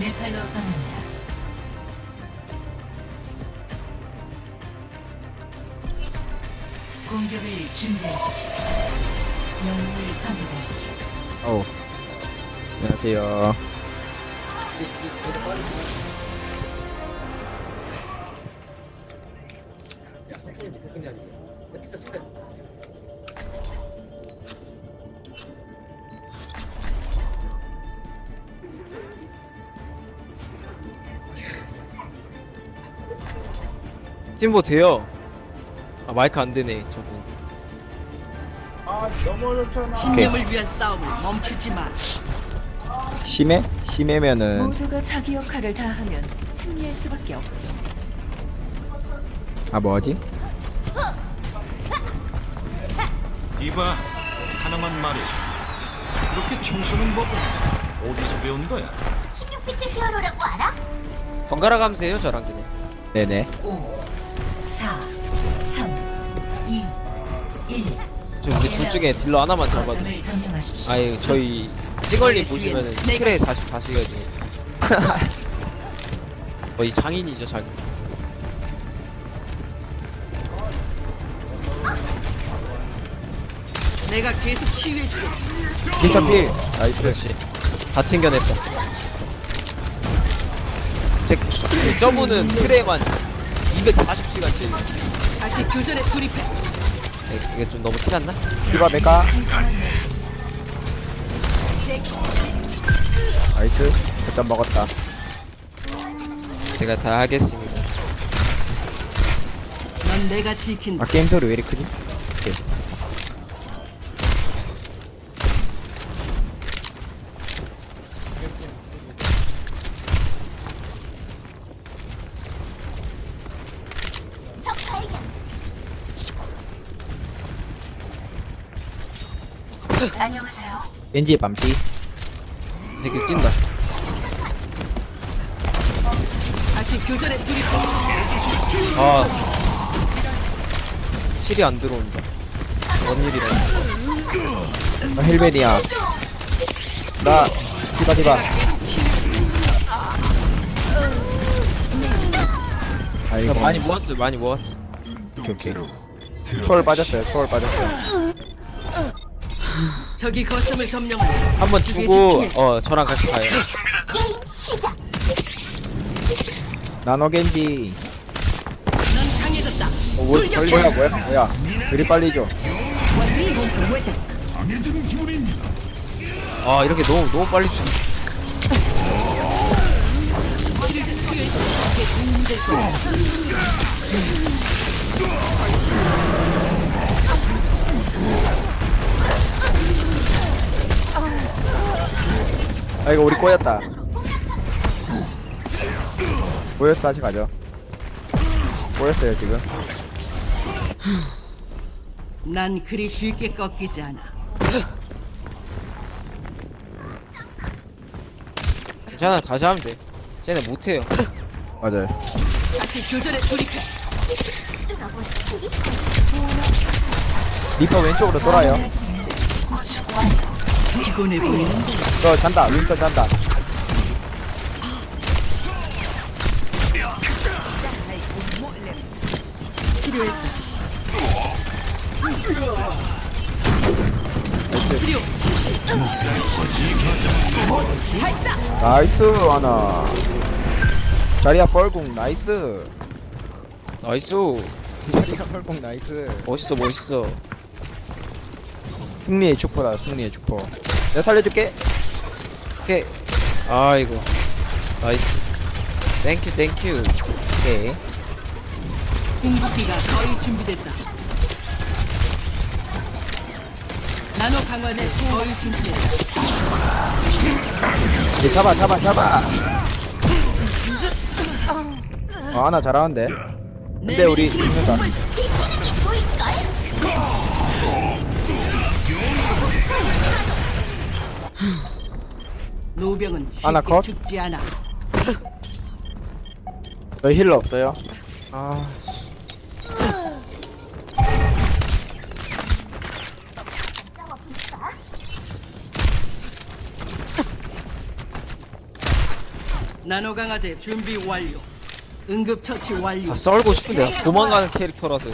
네팔로 떠납니다. 공격을 준비하십시오. 영웅을 선택하십시오. 어 안녕하세요 팀보 돼요. 아 마이크 안 되네 저분. 신념을 위한 싸움을 멈추지 마. 심해? 심해면은 모두가 자기 역할을 다하면 승리할 수밖에 없죠. 아 뭐지? 이봐, 하나만 말해. 그렇게 청소는 법은 어디서 배운 거야? 16비트 히어로라고 알아? 번갈아 가면서 해요 저랑 그냥. 네네 5, 저 우리 둘 중에 딜러 하나만 잡아도. 아니 저희 찌걸님 보시면은 트레 40 다시가지고. 거의 장인이죠 장인. 내가 계속 치유해주게. 빈터 필 나이스 그렇지. 다 튕겨냈다. 제 저분은 트레만 240시간 치. 다시 교전에 돌입해. 이게 좀 너무 티났나? 디바 메카 나이스 거점 먹었다 제가 다 하겠습니다. 넌 내가 지킨다. 아 게임 소리 왜 이렇게 크지? 겐지 밤티 이 새끼 돌입해. 아 힐이 안 들어온다. 뭔 일이래? 어, 헬베니아 나 디바 디바 아이고 많이 모았어요. 많이 모았어. 오케이 오케이 초월 빠졌어요 초월 빠졌어요 저기 거점을 점령한다. 한번 주고 어 저랑 같이 가요. 게임 시작. 나노 겐지 넌 강해졌다. 어, 뭐, 걸리 뭐야 뭐야 뭐야 그리 빨리 줘 아 이렇게 너무 너무 빨리 주. 아 이거 우리 꼬였다 꼬였어 아직 가죠 꼬였어요 지금 난 그리 쉽게 꺾이지 않아. 괜찮아 다시 하면 돼. 쟤네 못해요. 맞아요 다시 교전에 돌입해. 리퍼 왼쪽으로 돌아요 피곤해 보이는데. 저 잔다 윈서 잔다. 치료. 나이스 하나 자리야 뻘궁 나이스 나이스. 자리야 뻘궁 나이스 멋있어 멋있어. 승리의 축포다 승리의 축포 내가 살려줄게 오케이. 아이고. 나이스. 땡큐 땡큐. 오케이. 궁극기가 거의 준비됐다. 나노 강화제 거의 준비됐다. 이제 잡아 잡아 잡아 어 하나 잘하는데 근데 우리 죽는다 노병은 하나 쉽게 컷. 죽지 않아. 저희 힐러 없어요 아 나노 강화제 준비 완료. 응급 처치 완료. 다 썰고 싶은데 도망가는 캐릭터라서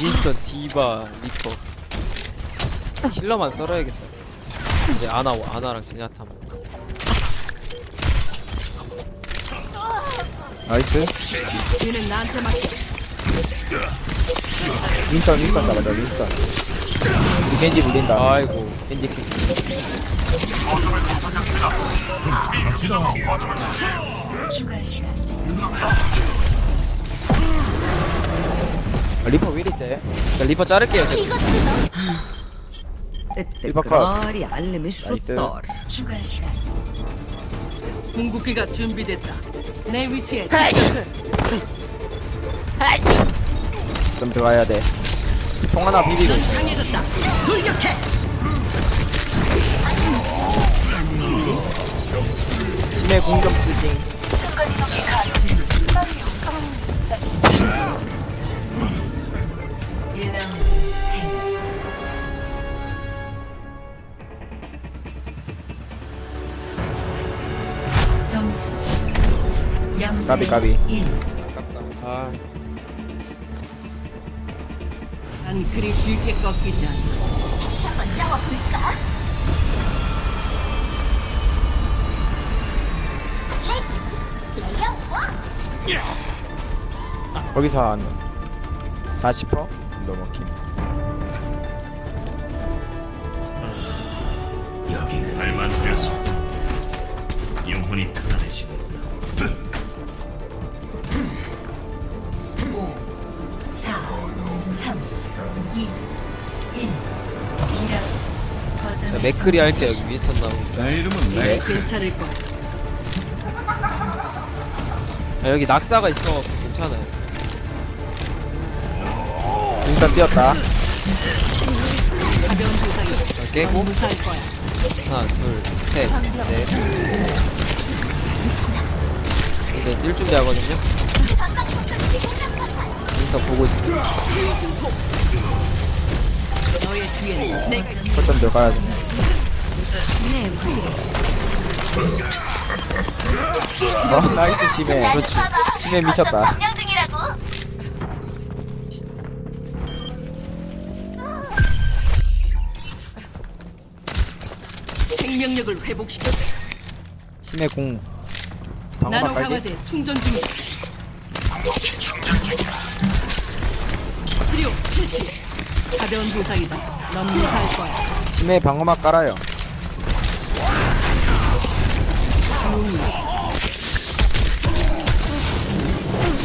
윈스턴, 디바, 리퍼 힐러만 썰어야겠다 이제 아나 아나랑 제냐타 뭐. 나이스. 윈스턴 윈스턴 잡아줘 우리 겐지 물린다 아이고 겐지 킥 추가 시간. 아, 리퍼 왜 이리 세? 자, 리퍼 자를게요 추가 시간. 궁극기가 준비됐다. 내 위치에 좀 들어가야 돼 통 하나 비비고 넌 강해졌다. 돌격해. 심해 공격 스팅 일라운드 까비, 까비. 1. 아난 그리 쉽게 꺾이지 않아. 다시 한번 싸워볼까? 거기서 한 40% 넘어킴 여기는 알만해서 영혼이 편안해지고 자, 맥크리 할 때 여기 윈스턴 나오고 내 이름은 맥. 괜찮을 거야. 아, 여기 낙사가 있어 괜찮아요. 윈스턴 뛰었다. 가벼운 부상이 자, 깨고. 무사할 거야. 하나 둘셋넷. 이제 뛸 준비하거든요. 윈스턴 보고 있습니다 거점 들어가야 돼 어, 나이스 심해. 봐봐 심해 미쳤다. 점령 중이라고 생명력을 회복시켜. 심해 공. 나노 방어막 강화제 충전 중이야. 치료 실시. 가벼운 부상이다. 넌 무사할 거야. 심해 방어막 깔아요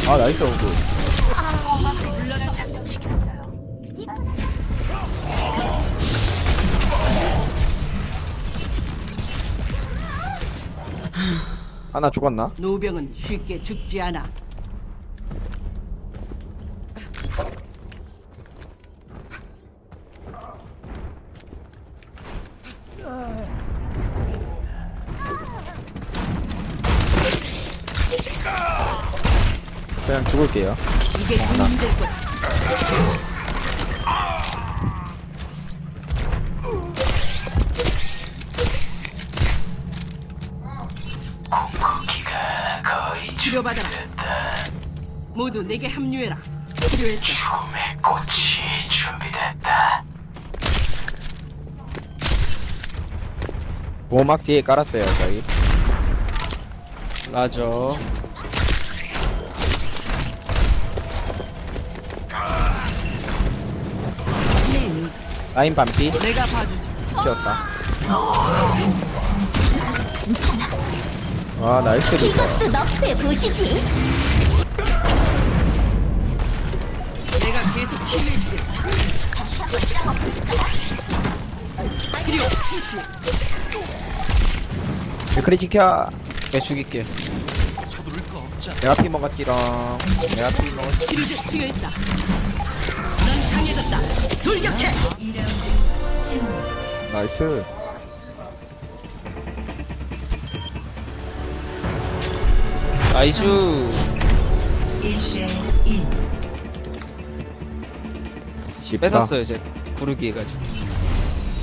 아 나이스 오구 하나 죽었나? 노병은 쉽게 죽지 않아. 거야. 치료받아라. 모두 내게 합류해라. 치료했어. 보호막 뒤에 깔았어요 저희 라저 라인 반피. 튀었다. 와 나이스 리퍼. 이것도. 맥크리 지켜. 내 죽일게. 내가 피 먹었지롱. 내가 피 먹었지. 필요했다. 넌 강해졌다. 돌격해. 2라운드 승리. 나이스 나이스 1대 1. 쉽다 뺏었어요 이제 구르기 해가지고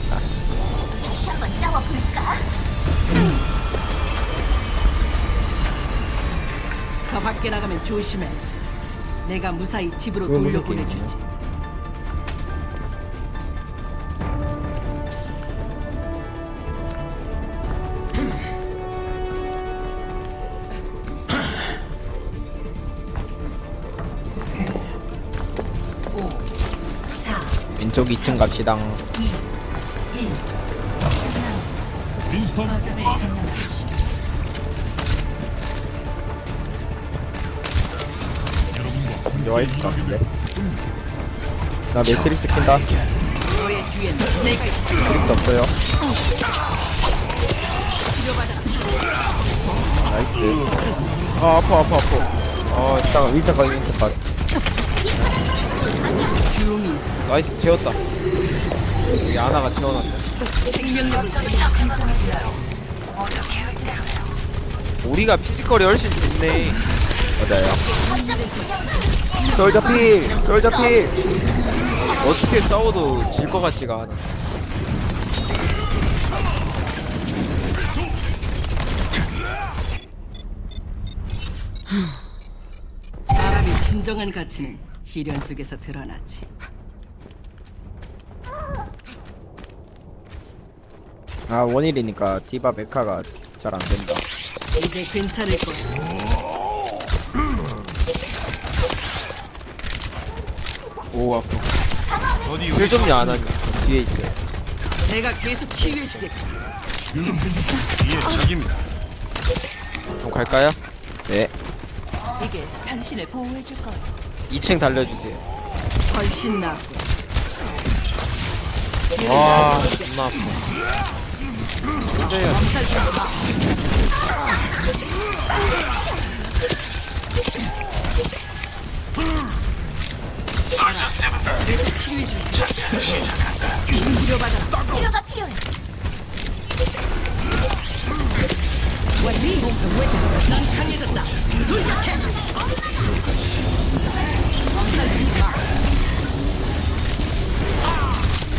다시 한번 싸워볼까? 더 밖에 나가면 조심해. 내가 무사히 집으로 돌려보내주지. 왼쪽 2층 갑시다 것 같은데 나 매트릭스 킨다. 매트릭스 없어요 나이스 아 아파 아파 아파 어 이따가 의자 걸리는. 조용히 있어. 나이스 재웠다. 여기 아나가 생명력을 우리가 피지컬이 훨씬 좋네. 맞아요. 솔저 필 솔저 필. 어떻게 싸워도 질 것 같지가 않아. 사람의 진정한 가치는 시련 속에서 드러나지. 아 원일이니까 디바 메카가 잘 안 된다 이제 괜찮을 거야. 오 아파 힐 좀요 안 하니 뒤에 있어요 내가 계속 치유해 주겠다. 예, 적입니다. 그럼 갈까요? 네 이게 당신을 보호해 줄 거예요. 2층 달려주세요 훨씬 낫고. 와 존나 아파 근데요 치료가 필요해.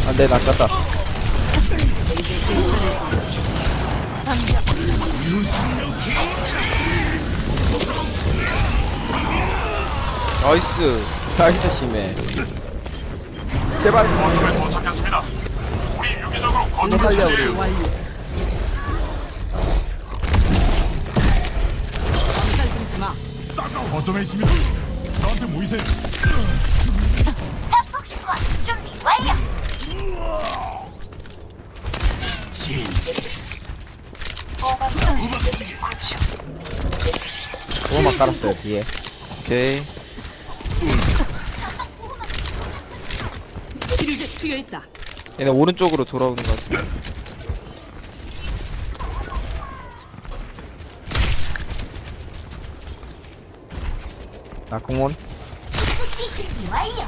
안돼 나 깠다 나이스 나이스 심해 제발 도착했습니다. 우리 유기적으로 좀 살려 우리. 거점에 있습니다. 저한테 모이세요. 시간 준비 완료. 보호막 깔았어요 뒤에 오케이 치료제 투여했다. 얘네 오른쪽으로 돌아오는 것 같은데 나 공원 숙기 준비 완료.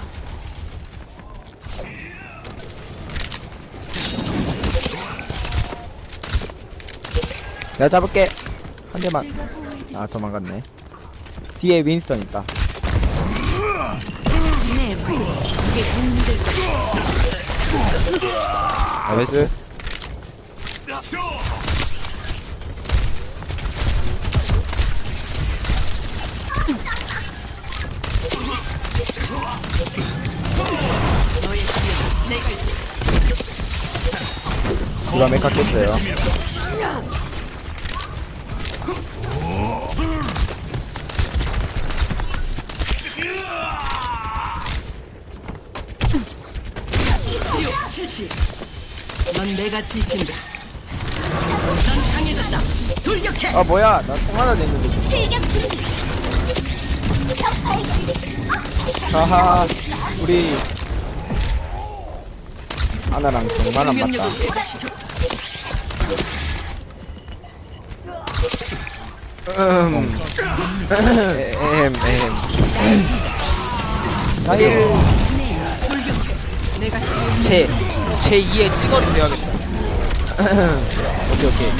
내가 잡을게 한 대만. 아 도망갔네 뒤에 윈스턴 있다 나이스 내가 있어. 디바 메카 깼어요 실시. 넌 내가 지킨다. 넌 강해졌다. 돌격해. 아 뭐야 나 통 하나 냈는데 준비. 하하 우리 하나랑 정말 안 맞다 생명력을 회복시켜. 음 엠엠 나일 돌격해. 내가 치료. 제, 제 2의 찌거리 돼야겠다 오케이 오케이.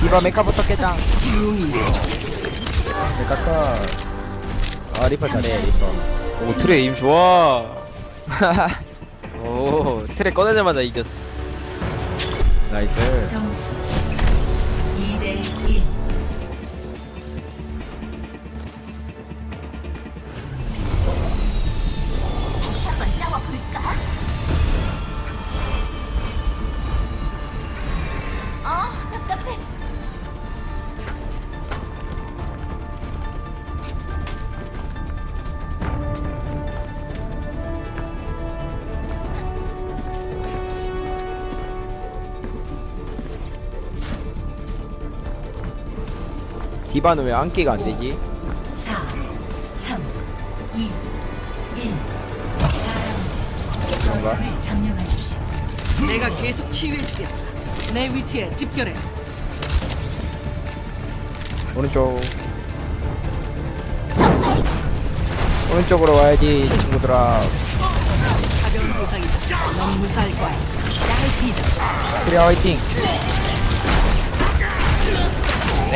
디바 메카부터 깨장 조용히 있어. 메카 컷 아, 리퍼 잘해 리퍼. 오 트레 임 좋아. 오 트레 꺼내자마자 이겼어. 나이스. 점수 디바는 왜 안기가 안 되지? 4, 3, 2, 1. 4라운드. 그런가? 거점을 점령하십시오. 내가 계속 치유해주게. 내 위치에 집결해. 오른쪽 오른쪽으로 와야지 친구들아 가벼운 부상이다. 넌 무사할 거야. 나이티다. 그래 화이팅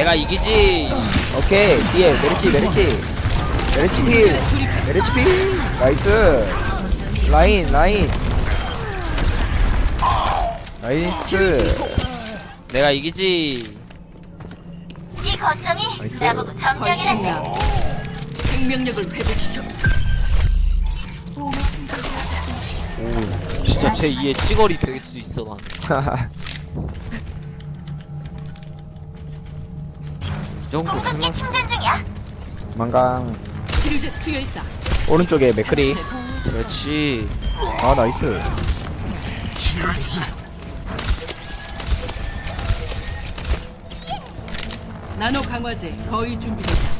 내가 이기지. 오케이 뒤에 메르치 메르치. 메르치 필 메르치 필 나이스. 라인 라인. 나이스. 내가 이기지. 이 거점이 나이스. 나보고 점령이란다. 나. 생명력을 회복시켜. 진짜 제 2의 찌거리 될 수 있어 난 정도 클라스 충전 중이야. 망강. 오른쪽에 맥크리 그렇지 아 나이스 나노 강화제 거의 준비됐다.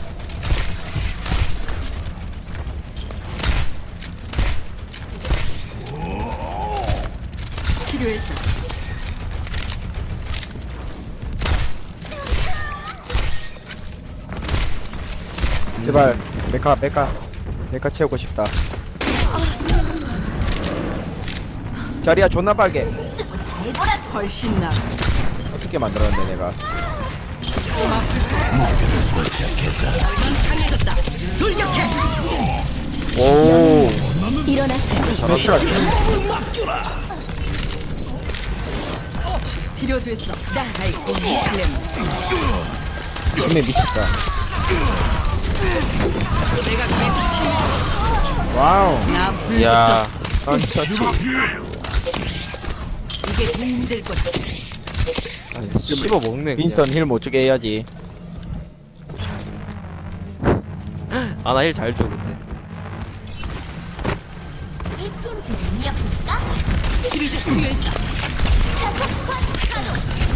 치료했다. 제발 메카 메카 메카 채우고 싶다 자리야 존나 빨개. 훨씬 나. 어떻게 만들었는데 내가 오 일어나세요. 잘했더라 치료됐어. 미안해. 힘에 미쳤다. 와우 나 불. 야 던처치 이게 거다. 아니, 씹어 먹네 윈선 힐 못 주게 해야지 아 나 힐 잘 줘 근데.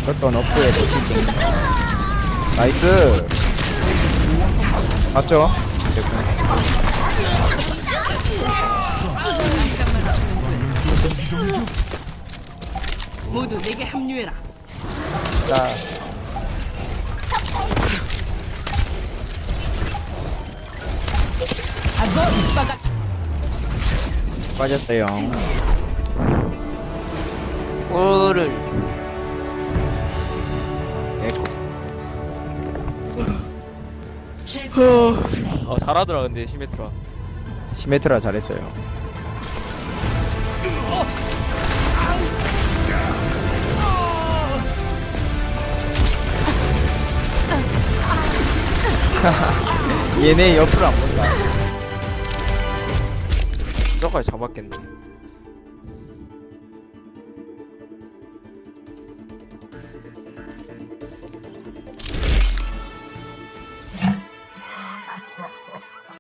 어떤 놓치지 나이스 맞죠? 됐구나. 모두 내게 합류해라. 자 빠졌어요 꿀을 어 잘하더라 근데 시메트라. 시메트라 잘했어요. 얘네 옆으로 안 본다. 저까지 잡았겠네